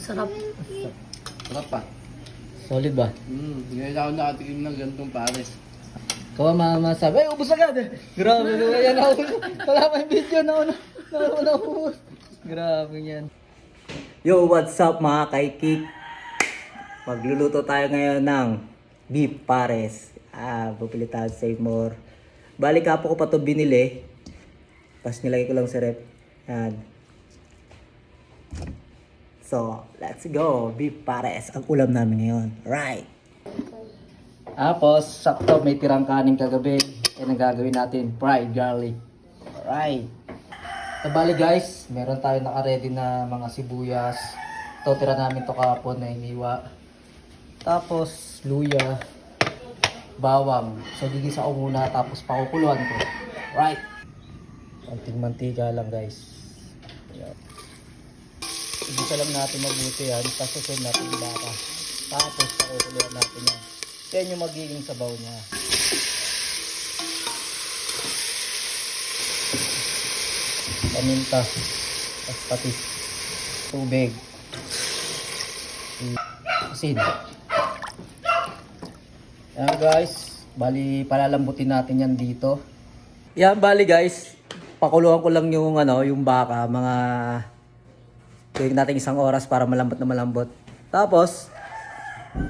Ang sarap. Sarap pa. Solid ba? Hmm, ngayon ako nakatikim ng ganitong pares. Kawa mama sabi, ay ubus agad. Grabe no, yan ako. Wala pa yung video na una. Na una. Grabe yan. Yo, what's up mga kaikik? Magluluto tayo ngayon ng beef pares. Ah, bupili tayo sa Save More. Balik po ko pa to binili. Tapos nilagay ko lang sa rep. Yan. So, let's go. Beef pares. Ang ulam namin ngayon. Right. Tapos, sakto may tirang kanin kagabi. Kaya nagagawin natin fried garlic. Alright. Nabali guys, meron tayo naka-ready na mga sibuyas. Ito, tira namin to kahapon na iniwa. Tapos, luya. Bawang. So, gigisa ko muna tapos pakukuluan ko. Right. Konting mantika lang guys. Ayan. Igisa lang natin mabuti yan. Tapos susunod natin yung baka. Tapos pakukuluan natin yan. Yan yung magiging sabaw niya. Paminta. Tapos patis. Tubig. Asin. Yan guys. Bali palalambutin natin yan dito. Yan bali guys. Pakuluan ko lang yung ano, yung baka, mga tuwing natin isang oras para malambot na malambot. Tapos,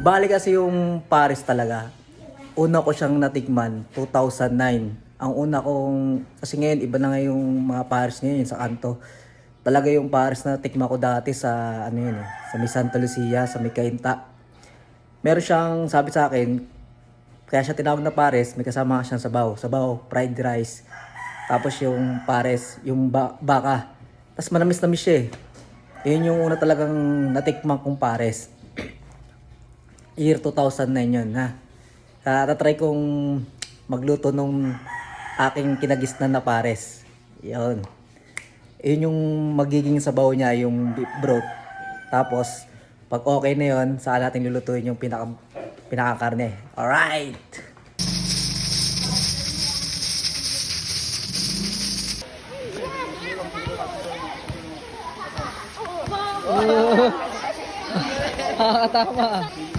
bali kasi yung Paris talaga. Una ko siyang natikman, 2009. Ang una kong, kasi ngayon iba na nga yung mga Paris ngayon sa kanto. Talaga yung Paris na tikma ko dati sa, ano yun eh, sa may Santa Lucia, sa may Cainta. Meron siyang sabi sa akin, kaya siya tinawag na pares, may kasama siyang sabaw. Sabaw, fried rice. Tapos yung pares, yung ba- baka. Tapos manamis-namis siya eh. Yun yung una talagang natikman kong pares. Year 2009 yun ha. Kaya tatry kong magluto nung aking kinagisnan na pares. Yun. Yun yung magiging sabaw niya, yung beef broth. Tapos, pag okay na yun, saan natin lulutuin yung pinaka, pinakakarne. Alright! Nakakatama.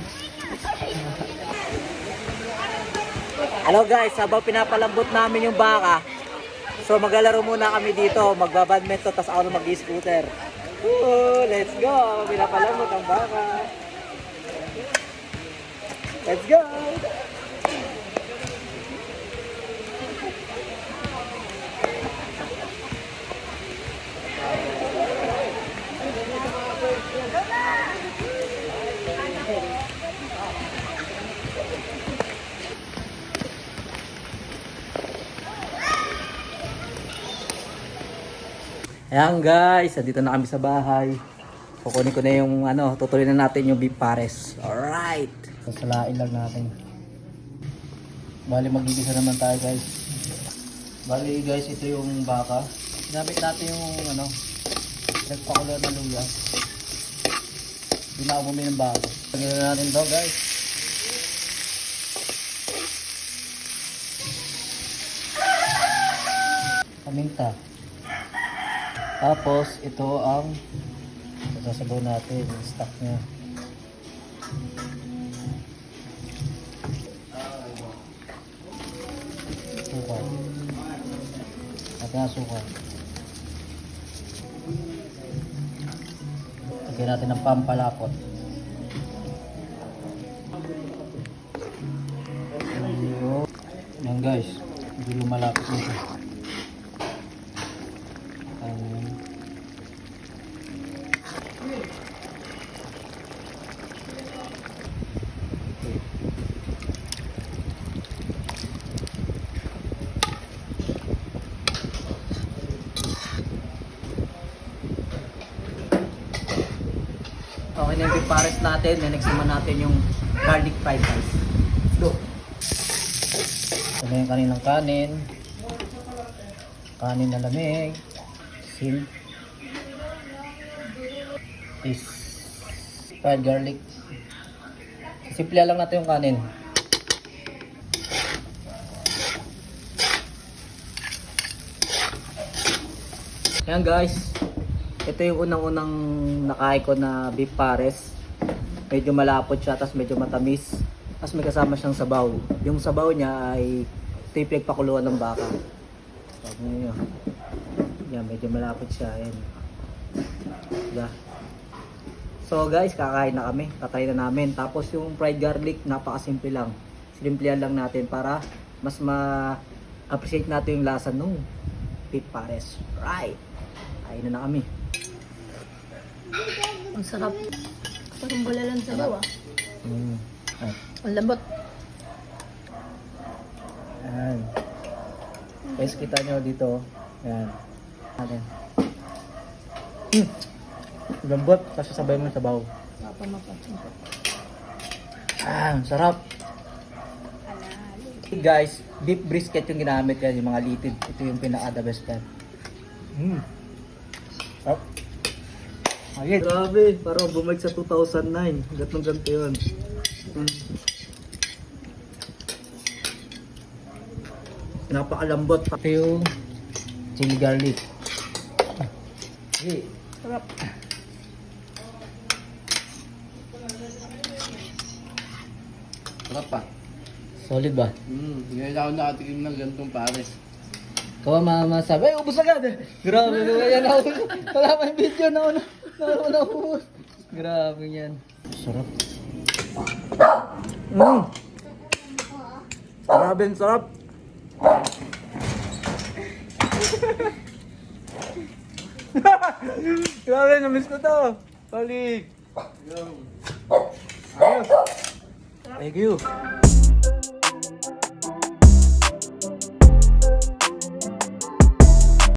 Hello guys, habang pinapalambot namin yung baka, so maglalaro muna kami dito, magbabadminton, tapos ako mag-scooter. Woo, let's go! Pinapalambot ang baka. Let's go! Ayan guys, dito na kami sa bahay. Kukunin ko na yung ano, tutuloy na natin yung beef pares. Alright! Sasalain lang natin. Bali magigisa naman tayo guys. Bali guys, ito yung baka. Ginamit natin yung ano, nagpakulo na luya. Hindi na umumi ng. Lagyan na natin to guys. Paminta. Tapos, ito ang sasabaw natin, yung stock niya. Sukal. At nga sukal. Lagyan natin ng pampalapot. Yan guys, hindi lumalapit nito. Beef pares natin. Then next naman natin yung garlic fried rice. Go! Ito yung kaninang kanin. Kanin na lamig. Sin. Is fried garlic. Simple lang natin yung kanin. Ayan guys. Ito yung unang-unang nakain ko na beef pares. Medyo malapot siya, tapos medyo matamis. Tapos may kasama siyang sabaw. Yung sabaw niya ay ito yung pinagpakuluan ng baka. Sabi niyo. Yan, medyo malapot siya. Ayan. Diba? So guys, kakain na kami. Tatay na namin. Tapos yung fried garlic, napakasimple lang. Simplihan lang natin para mas ma-appreciate natin yung lasa nung beef pares. Right! Kain na na kami. Ang sarap. Parang bulalan sa bawa. Mm. Ah, Ang lambot. Ayan. Guys, kita nyo dito. Ayan. Ayan. Hmm. Lambot, kasi sabay mo yung sabaw. Mapamapasin ko. Ah, sarap. Guys, beef brisket yung ginamit yan, yung mga litid. Ito yung pinaka the best yan. Mm. Sarap. Ayun. Grabe, parang bumalik sa 2009. Gatong ganito yun. Mm. Napakalambot. Ito yung chili garlic. Okay. Sarap. Sarap pa. Solid ba? Hmm, ngayon ako nakatikim ng ganitong pares. Kawa mama sabi, ay ubus agad. Grabe, yan ako. Wala pa yung video na una. Na una ubus. Grabe yan. Sarap. Mm. Grabe, sarap. Grabe, namiss ko to. Balik. Ayos. Thank you.